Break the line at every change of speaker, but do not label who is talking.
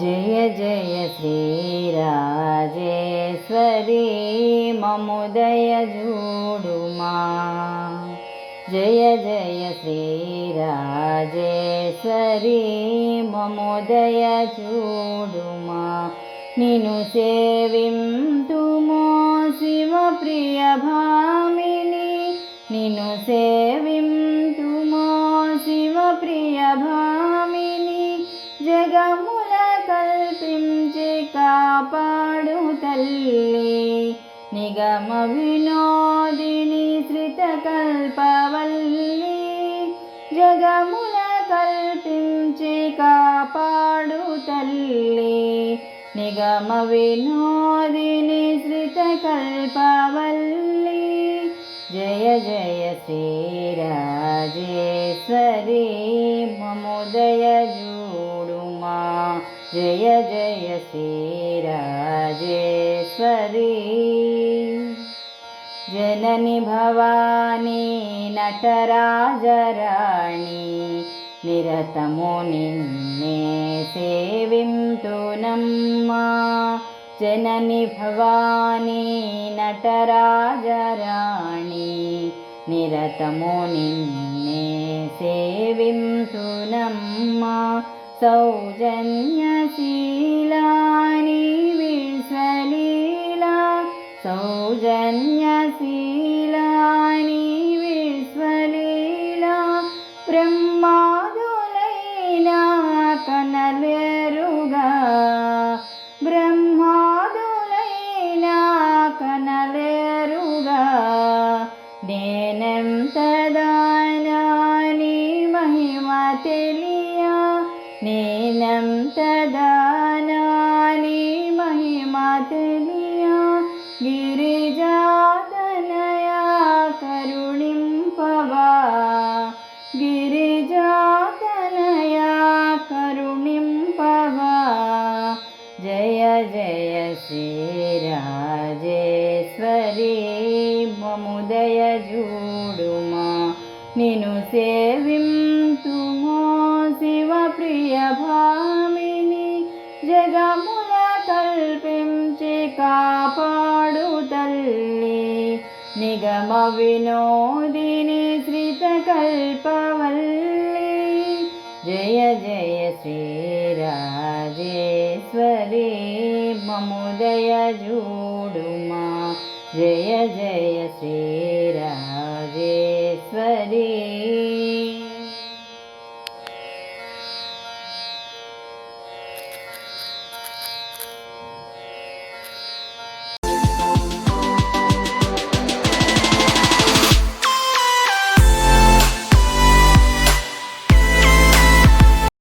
జయ జయ శ్రీరాజేశ్వరి మముదయ జూడుమా. జయ జయ శ్రీరాజేశ్వరి మముదయ చూడుమా నిను సేవింతుమో శివ ప్రియ భామిని. నిను సేవింతుమో శివ ప్రియ భా కాపాడు తల్లి నిగమ వినోదిని శ్రిత కల్పవల్లి జగముల కల్పించి కాపాడు తల్లి నిగమ వినోదిని శ్రిత కల్పవల్లి జయ జయ శ్రీరాజేశ్వరి మముదయ జయ జయ శ్రీరాజేశ్వరి. జనని భవానీ నటరాజరాణి నిరతము నిన్నే సేవింతునమ్మా జనని భవానీ నటరాజరాణి నిరతము నిన్నే సేవింతునమ్మా सौजन्यशीलानि विशलिला सौजन्यशी नीनं तदानानि महिमातिनिया गिरिजातनया करुणिं पवा गिरिजातनया करुणिं पवा जय जय श्रीराजेश्वरी ममुदय जूडुमा। नीनुसे జగముల కల్పించి కాపాడు తల్లి నిగమ వినోదిని శ్రిత కల్పవల్లి జయ జయ శ్రీరాజేశ్వరి మముదయ జూడుమా. జయ జయ శ్రీరా